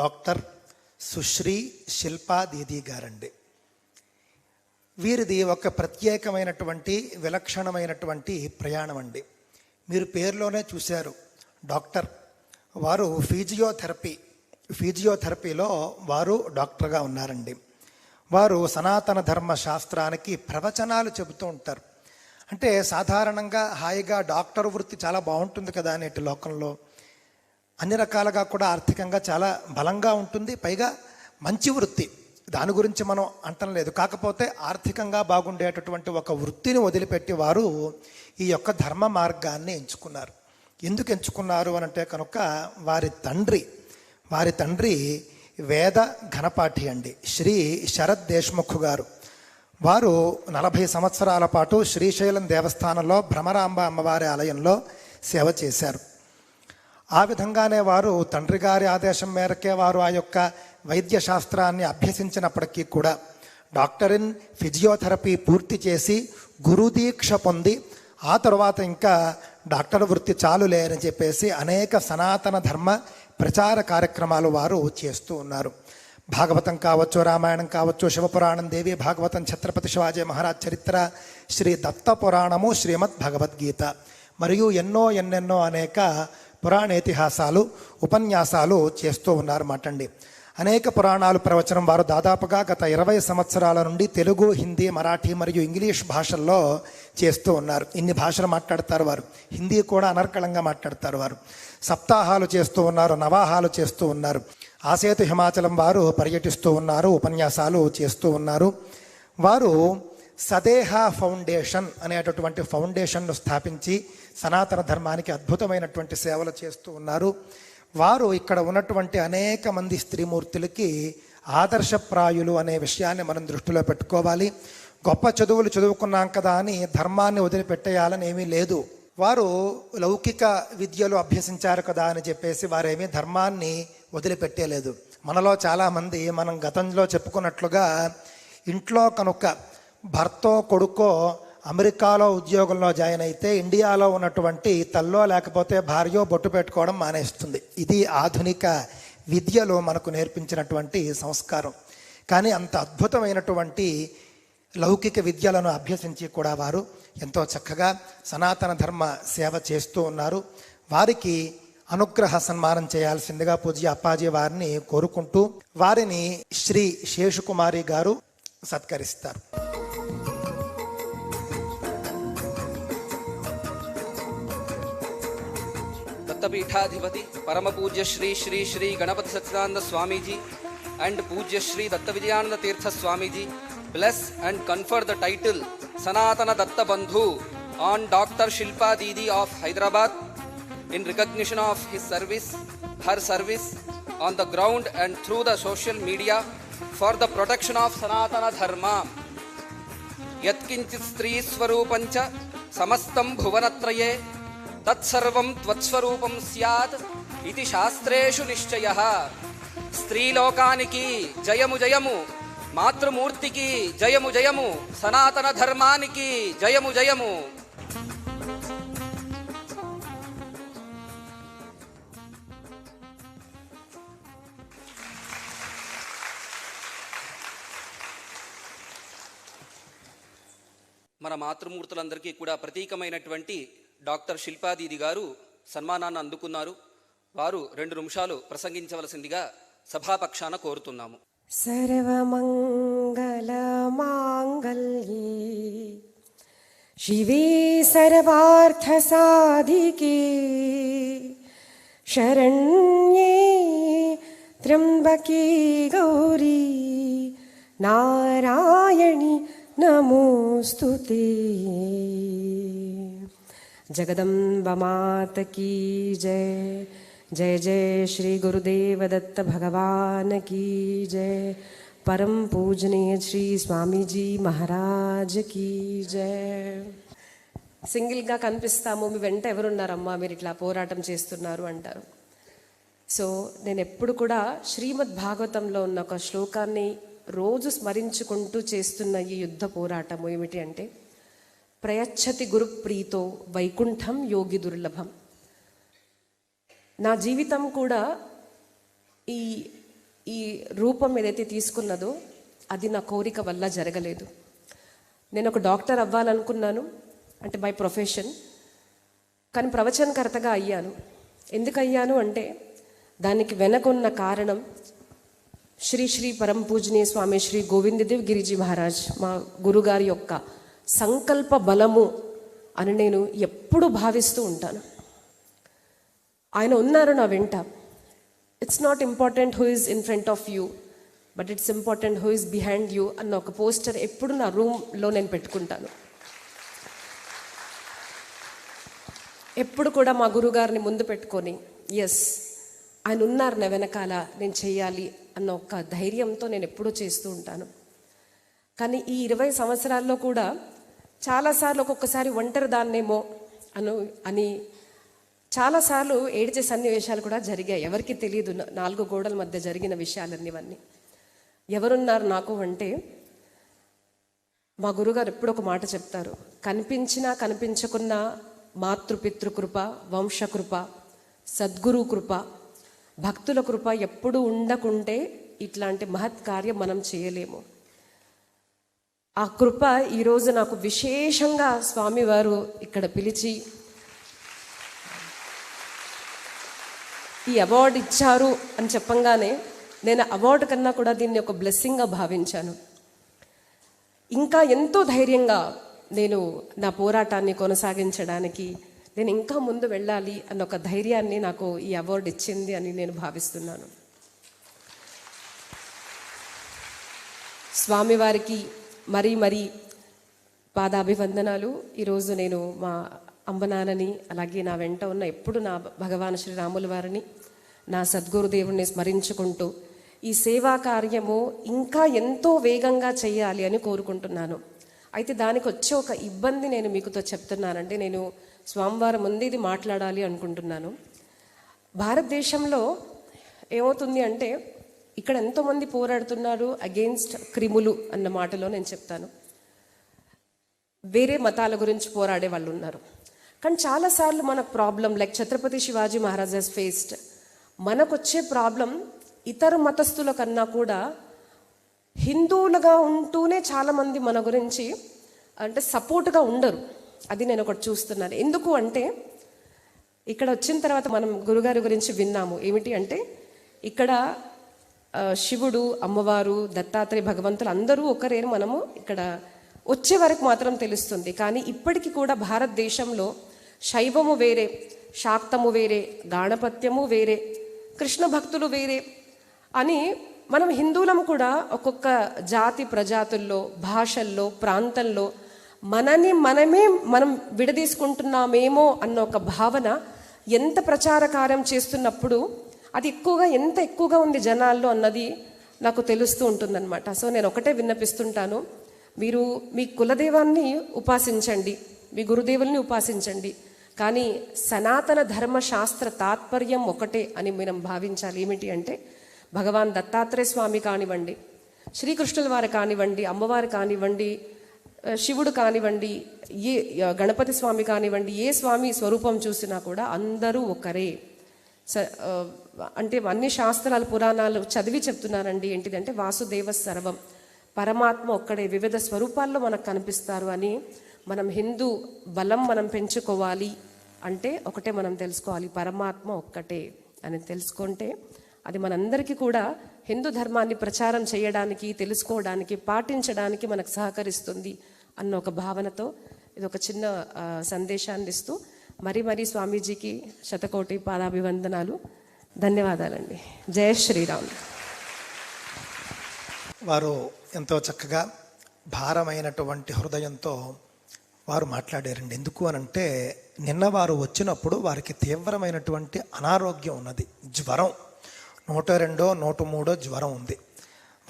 Doctor Sushree Shilpa Didi గారండి. వీరిది ఒక ప్రత్యేకమైనటువంటి విలక్షణమైనటువంటి ప్రయాణం అండి మీరు పేరులోనే చూశారు. డాక్టర్ వారు ఫిజియోథెరపీ ఫిజియోథెరపీలో వారు డాక్టర్గా ఉన్నారండి. వారు సనాతన ధర్మ శాస్త్రానికి ప్రవచనాలు చెబుతూ ఉంటారు. అంటే సాధారణంగా హాయిగా డాక్టర్ వృత్తి చాలా బాగుంటుంది కదా అనేటి లోకంలో. అన్ని రకాలుగా కూడా ఆర్థికంగా చాలా బలంగా ఉంటుంది పైగా మంచి వృత్తి. దాని గురించి మనం అంటం లేదు. కాకపోతే ఆర్థికంగా బాగుండేటటువంటి ఒక వృత్తిని వదిలిపెట్టి వారు ఈ యొక్క ధర్మ మార్గాన్ని ఎంచుకున్నారు. ఎందుకు ఎంచుకున్నారు అని అంటే కనుక వారి తండ్రి వారి తండ్రి వేద ఘనపాఠి అండి శ్రీ శరత్ దేశ్ముఖ్ గారు. వారు నలభై సంవత్సరాల పాటు శ్రీశైలం దేవస్థానంలో భ్రమరాంబ అమ్మవారి ఆలయంలో సేవ చేశారు. ఆ విధంగానే వారు తండ్రి గారి ఆదేశం మేరకే వారు ఆ యొక్క వైద్య శాస్త్రాన్ని అభ్యసించినప్పటికీ కూడా డాక్టర్ ఇన్ ఫిజియోథెరపీ పూర్తి చేసి గురుదీక్ష పొంది ఆ తర్వాత ఇంకా డాక్టర్ వృత్తి చాలు లేరని చెప్పేసి అనేక సనాతన ధర్మ ప్రచార కార్యక్రమాలు వారు చేస్తూ ఉన్నారు. భాగవతం కావచ్చు రామాయణం కావచ్చు శివపురాణం దేవి భాగవతం ఛత్రపతి శివాజీ మహారాజ్ చరిత్ర శ్రీ దత్త పురాణము శ్రీమద్ భగవద్గీత. మరియు ఎన్నో ఎన్నెన్నో అనేక పురాణ ఇతిహాసాలు ఉపన్యాసాలు చేస్తూ ఉన్నారు మాటండి అనేక పురాణాలు ప్రవచనం వారు దాదాపుగా గత ఇరవై సంవత్సరాల నుండి తెలుగు హిందీ మరాఠీ మరియు ఇంగ్లీష్ భాషల్లో చేస్తూ ఉన్నారు. ఇన్ని భాషలు మాట్లాడతారు వారు. హిందీ కూడా అనర్కళంగా మాట్లాడతారు వారు. సప్తాహాలు చేస్తూ ఉన్నారు నవాహాలు చేస్తూ ఉన్నారు. ఆసేతు హిమాచలం వారు పర్యటిస్తూ ఉన్నారు ఉపన్యాసాలు చేస్తూ ఉన్నారు. వారు సదేహ ఫౌండేషన్ అనేటటువంటి ఫౌండేషన్ను స్థాపించి సనాతన ధర్మానికి అద్భుతమైనటువంటి సేవలు చేస్తూ ఉన్నారు. వారు ఇక్కడ ఉన్నటువంటి అనేక మంది స్త్రీమూర్తులకి ఆదర్శప్రాయులు అనే విషయాన్ని మనం దృష్టిలో పెట్టుకోవాలి. గొప్ప చదువులు చదువుకున్నాం కదా అని ధర్మాన్ని వదిలిపెట్టేయాలని ఏమీ లేదు. వారు లౌకిక విద్యలు అభ్యసించారు కదా అని చెప్పేసి వారేమీ ధర్మాన్ని వదిలిపెట్టేలేదు. మనలో చాలామంది మనం గతంలో చెప్పుకున్నట్లుగా ఇంట్లో కనుక భర్తో కొడుకో అమెరికాలో ఉద్యోగంలో జాయిన్ అయితే ఇండియాలో ఉన్నటువంటి తల్లో లేకపోతే భార్యో బొట్టు పెట్టుకోవడం మానేస్తుంది. ఇది ఆధునిక విద్యలో మనకు నేర్పించినటువంటి సంస్కారం. కానీ అంత అద్భుతమైనటువంటి లౌకిక విద్యలను అభ్యసించి కూడా వారు ఎంతో చక్కగా సనాతన ధర్మ సేవ చేస్తూ ఉన్నారు. వారికి అనుగ్రహ సన్మానం చేయాల్సిందిగా పూజ్య అప్పాజీ వారిని కోరుకుంటూ వారిని శ్రీ శేషుకుమారి గారు సత్కరిస్తారు. पीठाधिपति परम पूज्य श्री श्री श्री गणपति सच्चिदानंद Swami ji and Pujya Shri Datta Vijayananda Tirtha Swami Ji bless and confer the title Sanatana Datta Bandhu on Dr. Shilpa Didi of Hyderabad in recognition of his service, her service on the ground and through the social media for the protection of Sanatana Dharma. यत्किञ्चित् स्त्रीस्वरूपञ्च समस्तं भुवनत्रये తత్సర్వం త్వత్స్వరూపం సత్ ఇది శాస్త్రేషు నిశ్చయ. స్త్రీలోకానికి జయము జయము మాతృమూర్తికి జయము జయము సనాతన ధర్మానికి జయము జయము. మన మాతృమూర్తులందరికీ కూడా ప్రతీకమైనటువంటి డాక్టర్ శిల్పాదీది గారు సన్మానాన్ని అందుకున్నారు వారు రెండు నిమిషాలు ప్రసంగించవలసిందిగా సభాపక్షాన కోరుతున్నాము सर्वमङ्गलमाङ्गल्ये शिवे सर्वार्थसाधिके शरण्ये त्र्यम्बके गौरी नारायणि नमोऽस्तु ते जगदम्बमात की जय जय जय श्री गुरुदेव दत्त भगवान की जय परम पूजनीय श्री स्वामी जी महाराज की जय సింగిల్గా కనిపిస్తాము మీ వెంట ఎవరున్నారమ్మా మీరు ఇట్లా పోరాటం చేస్తున్నారు అంటారు సో నేను ఎప్పుడు కూడా శ్రీమద్ భాగవతంలో ఉన్న ఒక శ్లోకాన్ని రోజు స్మరించుకుంటూ చేస్తున్న ఈ యుద్ధ పోరాటము ఏమిటి అంటే ప్రయచ్చతి గురుప్రీతో వైకుంఠం యోగి దుర్లభం. నా జీవితం కూడా ఈ ఈ రూపం ఏదైతే తీసుకున్నదో అది నా కోరిక వల్ల జరగలేదు. నేను ఒక డాక్టర్ అవ్వాలనుకున్నాను అంటే బై ప్రొఫెషన్ కానీ ప్రవచనకర్తగా అయ్యాను. ఎందుకు అయ్యాను అంటే దానికి వెనకున్న కారణం శ్రీ శ్రీ పరం పూజనీయ స్వామి శ్రీ గోవిందదేవ్ గిరిజీ మహారాజ్ మా గురుగారి యొక్క సంకల్ప బలము అని నేను ఎప్పుడు భావిస్తూ ఉంటాను. ఆయన ఉన్నారు నా వెంట. It's not important who is in front of you but it's important who is behind you అన్న ఒక పోస్టర్ ఎప్పుడు నా రూమ్లో నేను పెట్టుకుంటాను. ఎప్పుడు కూడా మా గురుగారిని ముందు పెట్టుకొని ఎస్ ఆయన ఉన్నారు నా వెనకాల నేను చేయాలి అన్న ఒక ధైర్యంతో నేను ఎప్పుడూ చేస్తూ ఉంటాను. కానీ ఈ ఇరవై సంవత్సరాల్లో కూడా చాలాసార్లు ఒక్కొక్కసారి ఒంటరి దాన్నేమో అను అని చాలాసార్లు ఏడ్చే సన్నివేశాలు కూడా జరిగాయి. ఎవరికి తెలియదు నాలుగు గోడల మధ్య జరిగిన విషయాలన్నీ ఇవన్నీ. ఎవరున్నారు నాకు అంటే మా గురుగారు ఎప్పుడు ఒక మాట చెప్తారు. కనిపించినా కనిపించకున్న మాతృపితృకృప వంశకృప సద్గురు కృప భక్తుల కృప ఎప్పుడు ఉండకుంటే ఇట్లాంటి మహత్ కార్యం మనం చేయలేము. ఆ కృప ఈరోజు నాకు విశేషంగా స్వామివారు ఇక్కడ పిలిచి ఈ అవార్డు ఇచ్చారు అని చెప్పంగానే నేను అవార్డు కన్నా కూడా దీన్ని ఒక బ్లెస్సింగ్గా భావించాను. ఇంకా ఎంతో ధైర్యంగా నేను నా పోరాటాన్ని కొనసాగించడానికి నేను ఇంకా ముందు వెళ్ళాలి అన్న ఒక ధైర్యాన్ని నాకు ఈ అవార్డు ఇచ్చింది అని నేను భావిస్తున్నాను. స్వామివారికి మరీ మరీ పాదాభివందనాలు. ఈరోజు నేను మా అంబనాన్నని అలాగే నా వెంట ఉన్న ఎప్పుడు నా భగవాన్ శ్రీరాముల వారిని నా సద్గురుదేవుణ్ణి స్మరించుకుంటూ ఈ సేవా కార్యము ఇంకా ఎంతో వేగంగా చేయాలి అని కోరుకుంటున్నాను. అయితే దానికి వచ్చే ఒక ఇబ్బంది నేను మీకుతో చెప్తున్నానంటే నేను స్వామివారం ముందు ఇది మాట్లాడాలి అనుకుంటున్నాను. భారతదేశంలో ఏమవుతుంది అంటే ఇక్కడ ఎంతోమంది పోరాడుతున్నారు అగెయిన్స్ట్ క్రిములు అన్న మాటలో నేను చెప్తాను. వేరే మతాల గురించి పోరాడే వాళ్ళు ఉన్నారు. కానీ చాలాసార్లు మనకు problem like Chhatrapati Shivaji Maharaj he's faced మనకు వచ్చే ప్రాబ్లం ఇతర మతస్థుల కన్నా కూడా హిందువులుగా ఉంటూనే చాలామంది మన గురించి అంటే సపోర్ట్గా ఉండరు. అది నేను ఒకటి చూస్తున్నాను. ఎందుకు అంటే ఇక్కడ వచ్చిన తర్వాత మనం గురుగారి గురించి విన్నాము. ఏమిటి అంటే ఇక్కడ శివుడు అమ్మవారు దత్తాత్రేయ భగవంతులు అందరూ ఒకరే మనము ఇక్కడ వచ్చే వరకు మాత్రం తెలుస్తుంది. కానీ ఇప్పటికీ కూడా భారతదేశంలో శైవము వేరే శాక్తము వేరే గాణపత్యము వేరే కృష్ణ భక్తులు వేరే అని మనం హిందువులం కూడా ఒక్కొక్క జాతి ప్రజాతుల్లో భాషల్లో ప్రాంతంలో మనని మనమే మనం విడదీసుకుంటున్నామేమో అన్న ఒక భావన ఎంత ప్రచార కార్యం చేస్తున్నప్పుడు అది ఎక్కువగా ఎంత ఎక్కువగా ఉంది జనాల్లో అన్నది నాకు తెలుస్తూ ఉంటుందన్నమాట. సో నేను ఒకటే విన్నపిస్తుంటాను. మీరు మీ కులదైవాన్ని ఉపాసించండి. మీ గురుదేవుల్ని ఉపాసించండి. కానీ సనాతన ధర్మశాస్త్ర తాత్పర్యం ఒకటే అని మనం భావించాలి. ఏమిటి అంటే భగవాన్ దత్తాత్రేయ స్వామి కానివ్వండి శ్రీకృష్ణుల వారు కానివ్వండి అమ్మవారు కానివ్వండి శివుడు కానివ్వండి ఏ గణపతి స్వామి కానివ్వండి ఏ స్వామి స్వరూపం చూసినా కూడా అందరూ ఒకరే. స అంటే అన్ని శాస్త్రాలు పురాణాలు చదివి చెప్తున్నారండి. ఏంటిదంటే వాసుదేవ సర్వం. పరమాత్మ ఒక్కడే. వివిధ స్వరూపాల్లో మనకు కనిపిస్తారు అని మనం హిందూ బలం మనం పెంచుకోవాలి అంటే ఒకటే మనం తెలుసుకోవాలి. పరమాత్మ ఒక్కటే అని తెలుసుకుంటే అది మనందరికీ కూడా హిందూ ధర్మాన్ని ప్రచారం చేయడానికి తెలుసుకోవడానికి పాటించడానికి మనకు సహకరిస్తుంది అన్న ఒక భావనతో ఇది ఒక చిన్న సందేశాన్ని ఇస్తూ మరీ మరీ స్వామీజీకి శతకోటి పాదాభివందనాలు. ధన్యవాదాలండి. జయ శ్రీరామ్. వారు ఎంతో చక్కగా భారమైనటువంటి హృదయంతో వారు మాట్లాడారండి. ఎందుకు అనంటే నిన్న వారు వచ్చినప్పుడు వారికి తీవ్రమైనటువంటి అనారోగ్యం ఉన్నది. జ్వరం. నూట రెండో నూట మూడో జ్వరం ఉంది.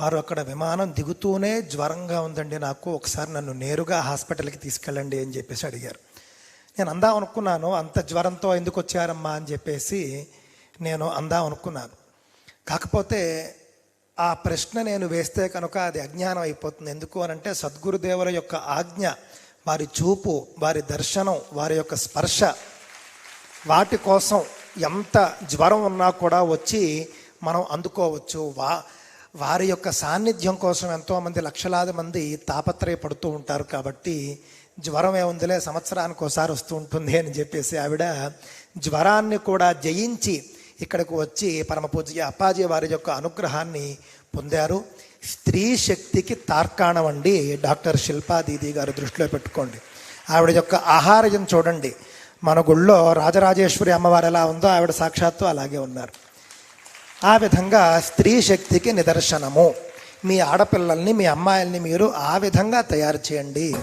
వారు అక్కడ విమానం దిగుతూనే జ్వరంగా ఉందండి నాకు. ఒకసారి నన్ను నేరుగా హాస్పిటల్కి తీసుకెళ్ళండి అని చెప్పేసి అడిగారు. నేను అందాం అనుకున్నాను అంత జ్వరంతో ఎందుకు వచ్చారమ్మా అని చెప్పేసి నేను అందాం అనుకున్నాను. కాకపోతే ఆ ప్రశ్న నేను వేస్తే కనుక అది అజ్ఞానం అయిపోతుంది. ఎందుకు అనంటే సద్గురుదేవుల యొక్క ఆజ్ఞ వారి చూపు వారి దర్శనం వారి యొక్క స్పర్శ వాటి కోసం ఎంత జ్వరం ఉన్నా కూడా వచ్చి మనం అందుకోవచ్చు. వా వారి యొక్క సాన్నిధ్యం కోసం ఎంతోమంది లక్షలాది మంది తాపత్రయపడుతూ ఉంటారు కాబట్టి జ్వరం ఏముందిలే సంవత్సరానికి ఒకసారి వస్తూ ఉంటుంది అని చెప్పేసి ఆవిడ జ్వరాన్ని కూడా జయించి ఇక్కడకు వచ్చి పరమ పూజ్య అప్పాజీ వారి యొక్క అనుగ్రహాన్ని పొందారు. స్త్రీ శక్తికి తార్కాణం అండి డాక్టర్ శిల్పా దీది గారు దృష్టిలో పెట్టుకోండి. ఆవిడ యొక్క ఆహారయం చూడండి. మన గుళ్ళో రాజరాజేశ్వరి అమ్మవారు ఎలా ఉందో ఆవిడ సాక్షాత్తు అలాగే ఉన్నారు. ఆ విధంగా స్త్రీ శక్తికి నిదర్శనము. మీ ఆడపిల్లల్ని మీ అమ్మాయిల్ని మీరు ఆ విధంగా తయారు చేయండి.